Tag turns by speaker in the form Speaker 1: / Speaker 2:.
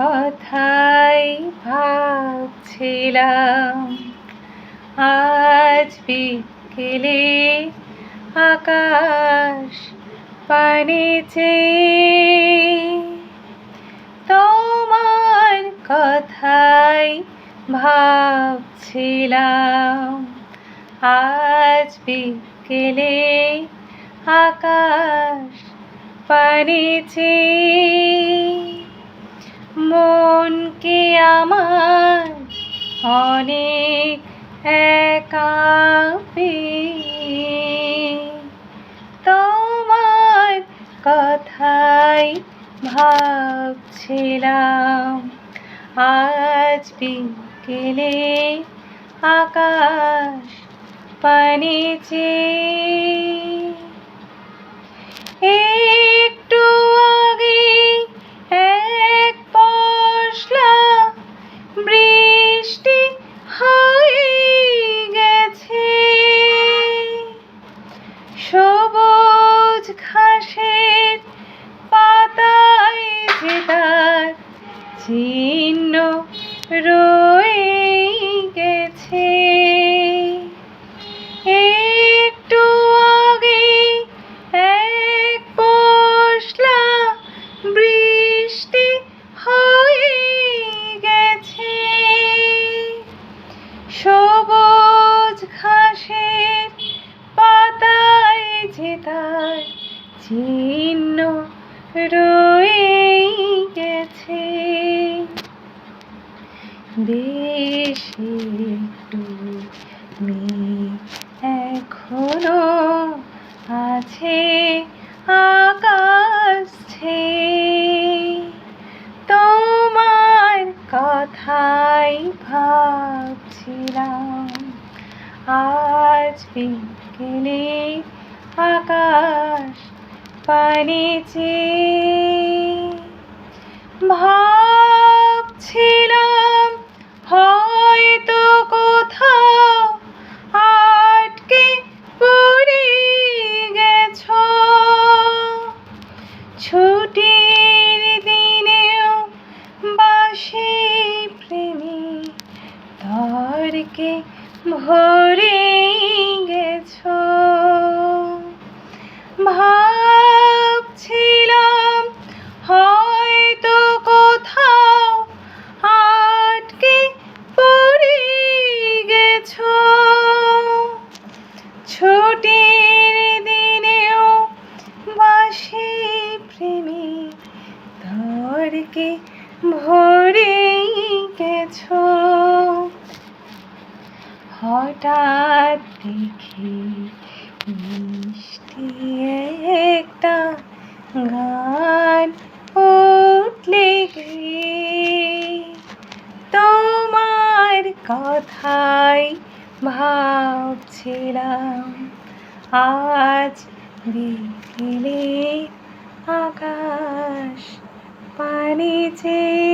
Speaker 1: কথাই ভাবছিলাম। আজ বিকেলে আকাশ পানিছে তোমার কথাই ভাবছিলাম। আজ বিকেলে আকাশ পানে মনকে আমার অনেক একা তোমার কথাই ভাবছিলাম। আজ বিকেলে আকাশ পানে চিহ্ন রয়ে গেছে। একটু আগে এক পশলা বৃষ্টি হয়ে গেছে। সবুজ ঘাসের পাতায় যে তার চিহ্ন রয়ে একটু মেঘ এখনও আছে আকাশ তোমার কথাই ভাবছিলাম আজ বিকেলে আকাশ পানে তর্কে ভরে গেছ? ভাবছিলাম হয়তো কোথাও আটকে পড়ে গেছ। ছুটির দিনেও বাসি প্রেমী তর্কে ভরে গেছ। হঠাৎ দেখি মিষ্টি একটা গান উঠলে তোমার কথাই ভাবছিলাম আজ বিকেলে আকাশ পানি চেয়ে